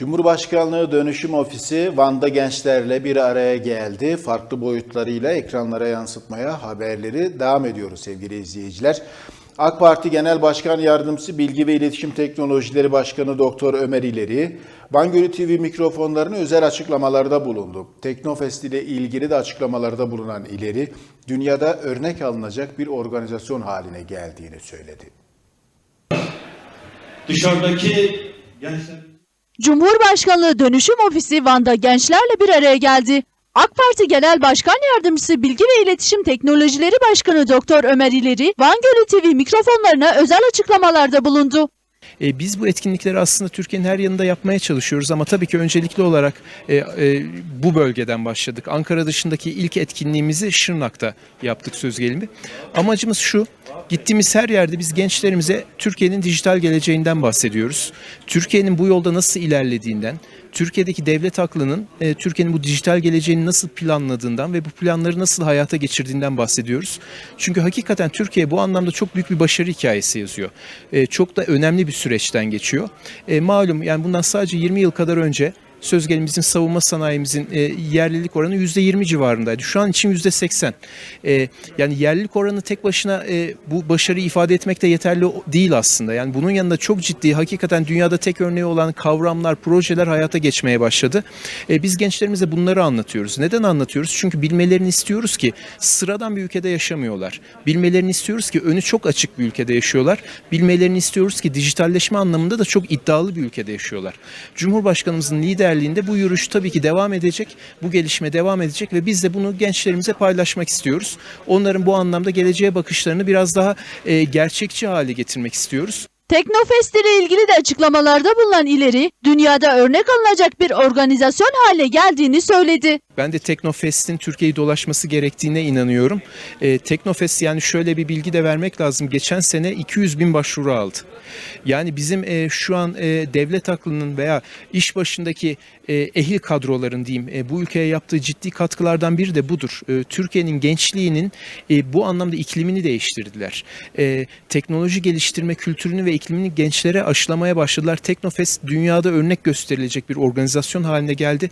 Cumhurbaşkanlığı Dönüşüm Ofisi Van'da gençlerle bir araya geldi. Farklı boyutlarıyla ekranlara yansıtmaya haberleri devam ediyoruz sevgili izleyiciler. AK Parti Genel Başkan Yardımcısı Bilgi ve İletişim Teknolojileri Başkanı Doktor Ömer İleri, Van Gölü TV mikrofonlarına özel açıklamalarda bulundu. Teknofest ile ilgili de açıklamalarda bulunan İleri, dünyada örnek alınacak bir organizasyon haline geldiğini söyledi. dışarıdaki gençler Cumhurbaşkanlığı Dönüşüm Ofisi Van'da gençlerle bir araya geldi. AK Parti Genel Başkan Yardımcısı Bilgi ve İletişim Teknolojileri Başkanı Doktor Ömer İleri, Van Gölü TV mikrofonlarına özel açıklamalarda bulundu. E, biz bu etkinlikleri aslında Türkiye'nin her yanında yapmaya çalışıyoruz ama tabii ki öncelikli olarak e, e, bu bölgeden başladık. Ankara dışındaki ilk etkinliğimizi Şırnak'ta yaptık söz gelimi. Amacımız şu, gittiğimiz her yerde biz gençlerimize Türkiye'nin dijital geleceğinden bahsediyoruz. Türkiye'nin bu yolda nasıl ilerlediğinden, Türkiye'deki devlet aklının e, Türkiye'nin bu dijital geleceğini nasıl planladığından ve bu planları nasıl hayata geçirdiğinden bahsediyoruz. Çünkü hakikaten Türkiye bu anlamda çok büyük bir başarı hikayesi yazıyor. E, çok da önemli bir süreçten geçiyor. E, malum yani bundan sadece 20 yıl kadar önce söz gelimi savunma sanayimizin e, yerlilik oranı %20 civarındaydı. Şu an için %80. E, yani yerlilik oranı tek başına e, bu başarıyı ifade etmek de yeterli değil aslında. Yani bunun yanında çok ciddi hakikaten dünyada tek örneği olan kavramlar, projeler hayata geçmeye başladı. E, biz gençlerimize bunları anlatıyoruz. Neden anlatıyoruz? Çünkü bilmelerini istiyoruz ki sıradan bir ülkede yaşamıyorlar. Bilmelerini istiyoruz ki önü çok açık bir ülkede yaşıyorlar. Bilmelerini istiyoruz ki dijitalleşme anlamında da çok iddialı bir ülkede yaşıyorlar. Cumhurbaşkanımızın liderliğinde bu yürüyüş tabii ki devam edecek. Bu gelişme devam edecek ve biz de bunu gençlerimize paylaşmak istiyoruz. Onların bu anlamda geleceğe bakışlarını biraz daha e, gerçekçi hale getirmek istiyoruz. Teknofest ile ilgili de açıklamalarda bulunan İleri, dünyada örnek alınacak bir organizasyon haline geldiğini söyledi. Ben de Teknofest'in Türkiye'yi dolaşması gerektiğine inanıyorum. E, Teknofest yani şöyle bir bilgi de vermek lazım. Geçen sene 200 bin başvuru aldı. Yani bizim e, şu an e, devlet aklının veya iş başındaki e, ehil kadroların diyeyim e, bu ülkeye yaptığı ciddi katkılardan biri de budur. E, Türkiye'nin gençliğinin e, bu anlamda iklimini değiştirdiler. E, teknoloji geliştirme kültürünü ve iklimini gençlere aşılamaya başladılar. Teknofest dünyada örnek gösterilecek bir organizasyon haline geldi.